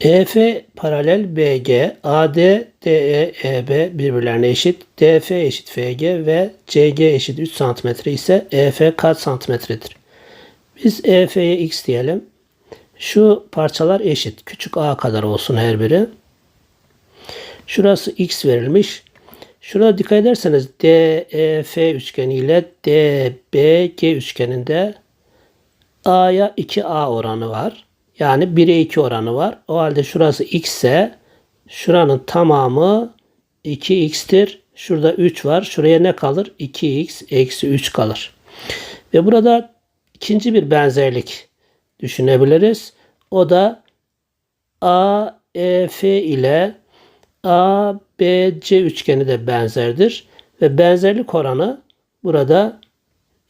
EF paralel BG, AD, DE, EB birbirlerine eşit, DF eşit FG ve CG eşit 3 cm ise EF kaç santimetredir? Biz EF'ye x diyelim. Şu parçalar eşit. Küçük a kadar olsun her biri. Şurası x verilmiş. Şurada dikkat ederseniz DEF üçgeni ile DBG üçgeninde A'ya 2A oranı var. Yani 1'e 2 oranı var. O halde şurası x ise şuranın tamamı 2x'tir. Şurada 3 var. Şuraya ne kalır? 2x eksi 3 kalır. Ve burada ikinci bir benzerlik düşünebiliriz. O da AEF ile ABC üçgeni de benzerdir. Ve benzerlik oranı burada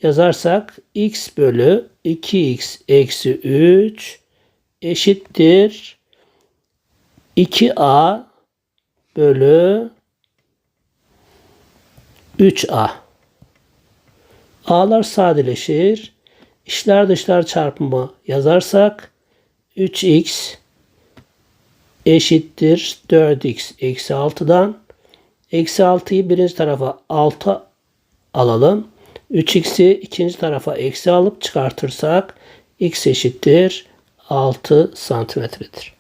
yazarsak x bölü 2x eksi 3 eşittir 2a bölü 3a. A'lar sadeleşir. İşler dışlar çarpımı yazarsak 3x eşittir 4x eksi 6'dan eksi 6'yı birinci tarafa 6 alalım. 3x'i ikinci tarafa eksi alıp çıkartırsak x eşittir 6 santimetredir.